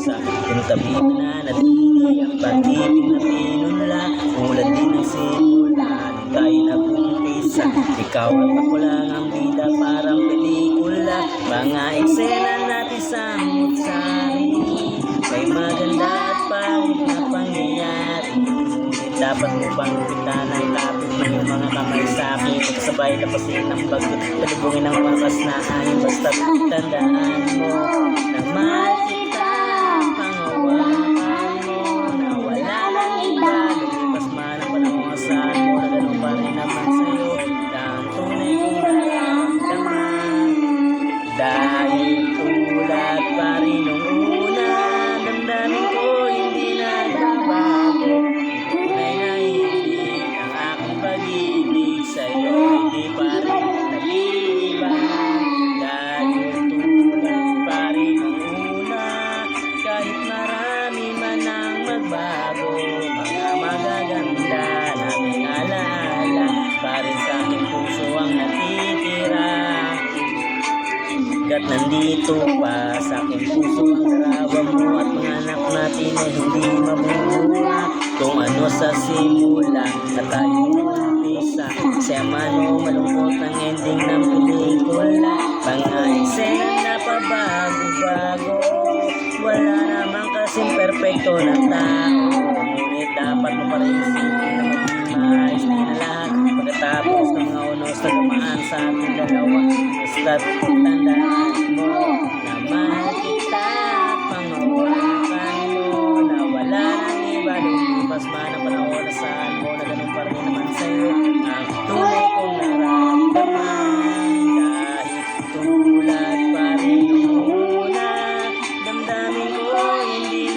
Sa pinutabi na natili ang pag-ibig na pinunla Ulad din ang simula, tayo nag-umpisa Ikaw at ako lang ang bida parang pelikula Mga eksena natin sa mutsari May maganda at pangit na pangyayari. Dapat mo pang akin Sabay lapasin ang bagot Talubungin ang wakas na akin Basta tandaan mo Hanggat nandito pa sa aking puso larawan mo at mga anak natin ay hindi mabubuha Kung ano sa simula na tayo umpisa Kasi mano malungkot ang ending ng pelikula. Mga eksena na pabago-bago Wala namang kasing perfecto na tao. Ngunit dapat mo pa rin isipin na maging maayos na lahat. Pagkatapos ng mga unos na dumaan sa ating dalawa Basta't tandaan mo